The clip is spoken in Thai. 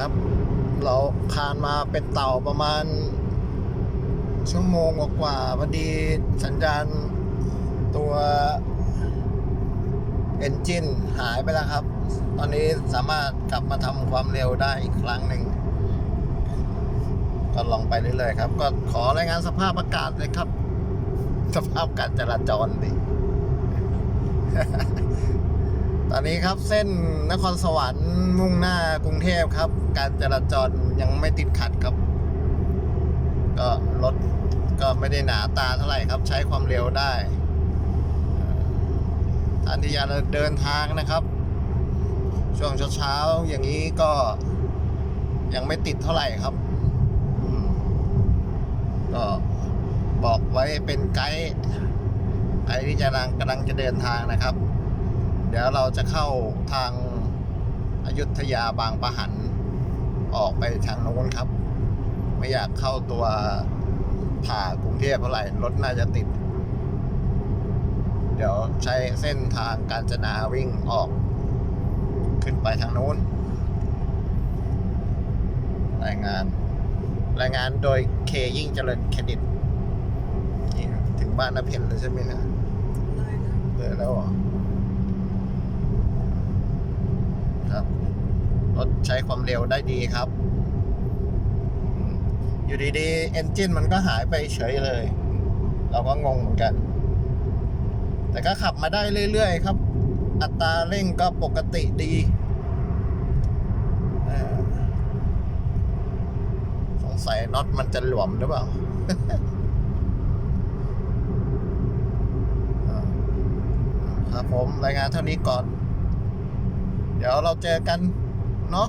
ครับ เราคานมาเป็นเต่าประมาณ ชั่วโมงกว่าพอดีสัญญาณตัวเอนจินหายไปแล้วครับ ตอนนี้สามารถกลับมาทำความเร็วได้อีกครั้งหนึ่ง ก็ลองไปเรื่อยๆครับ ก็ขอรายงานสภาพอากาศเลยครับ สภาพการจราจรดิ ตอนนี้ครับเส้นนครสวรรค์มุ่งหน้ากรุงเทพครับ การจราจรยังไม่ติดขัดครับ ก็รถก็ไม่ได้หนาตาเท่าไหร่ครับ ใช้ความเร็วได้ท่านที่อยากเดินทางนะครับ ช่วงเช้าๆอย่างนี้ก็ยังไม่ติดเท่าไหร่ครับก็บอกไว้เป็นไกด์ใครที่จะกำลังกำลังจะเดินทางนะครับ เดี๋ยวเราจะเข้าทางอายุทยาบางปะหัน ออกไปทางโน้นครับ ไม่อยากเข้าตัวผ่ากรุงเทพเท่าไหร่รถน่าจะติด เดี๋ยวใช้เส้นทางการจนาวิ่งออก ขึ้นไปทางโน้น รายงาน รายงานโดยเคยิ่งเจริญเครดิตนี่ถึงบ้านนเพนเลยใช่ไหมนะเลยแล้วเหรอ ครับ รถใช้ความเร็วได้ดีครับ อยู่ดีๆเอนจินมันก็หายไปเฉยเลย เราก็งงเหมือนกัน แต่ก็ขับมาได้เรื่อยๆครับ อัตราเร่งก็ปกติดีสงสัยน็อตมันจะหลวมหรือเปล่าครับผมรายงานเท่านี้ก่อน เดี๋ยวเราเจอกันเนาะ